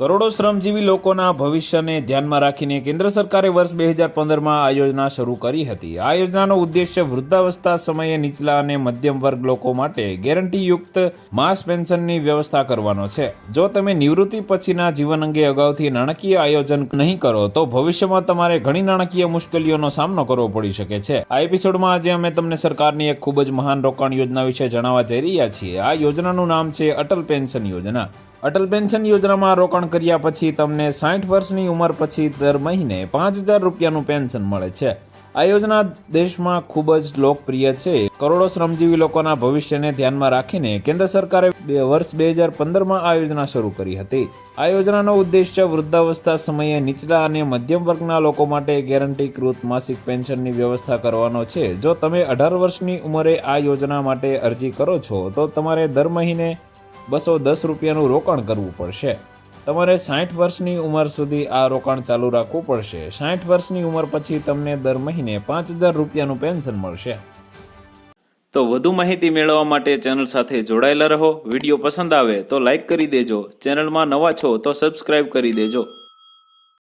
કરોડો શ્રમજીવી લોકોના ભવિષ્યને ધ્યાનમાં રાખીને કેન્દ્ર સરકારે વર્ષ બે હજાર પંદરમાં આ યોજના શરૂ કરી હતી. આ યોજનાનો ઉદ્દેશ્ય વૃદ્ધાવસ્થા સમયે નીચલા અને મધ્યમ વર્ગ લોકો માટે ગેરંટીયુક્ત માસ પેન્શનની વ્યવસ્થા કરવાનો છે. જો તમે નિવૃત્તિ પછીના જીવન અંગે અગાઉથી નાણાકીય આયોજન નહીં કરો, તો ભવિષ્યમાં તમારે ઘણી નાણાકીય મુશ્કેલીઓનો સામનો કરવો પડી શકે છે. આ એપિસોડમાં આજે અમે તમને સરકારની એક ખૂબ જ મહાન રોકાણ યોજના વિશે જણાવવા જઈ રહ્યા છીએ. આ યોજનાનું નામ છે અટલ પેન્શન યોજના. અટલ પેન્શન યોજનામાં રોકાણ કર્યા પછી તમને સાઠ વર્ષની ઉંમર પછી દર મહિને પાંચ હજાર રૂપિયાનું પેન્શન મળે છે. આ યોજના દેશમાં ખૂબ જ લોકપ્રિય છે. કરોડો શ્રમજીવી લોકોના ભવિષ્યને ધ્યાનમાં રાખીને કેન્દ્ર સરકારે વર્ષ બે હજાર પંદરમાં આ યોજના શરૂ કરી હતી. આ યોજનાનો ઉદ્દેશ્ય વૃદ્ધાવસ્થા સમયે નીચલા અને મધ્યમ વર્ગના લોકો માટે ગેરંટીકૃત માસિક પેન્શનની વ્યવસ્થા કરવાનો છે. જો તમે અઢાર વર્ષની ઉંમરે આ યોજના માટે અરજી કરો છો, તો તમારે દર મહિને બસો દસ રૂપિયાનું રોકાણ કરવું પડશે. તમારે સાઠ વર્ષની ઉંમર સુધી આ રોકાણ ચાલુ રાખવું પડશે. સાઠ વર્ષની ઉંમર પછી તમને દર મહિને પાંચ હજાર રૂપિયાનું પેન્શન મળશે. તો વધુ માહિતી મેળવવા માટે ચેનલ સાથે જોડાયેલા રહો. વીડિયો પસંદ આવે તો લાઈક કરી દેજો. ચેનલમાં નવા છો તો સબસ્ક્રાઇબ કરી દેજો.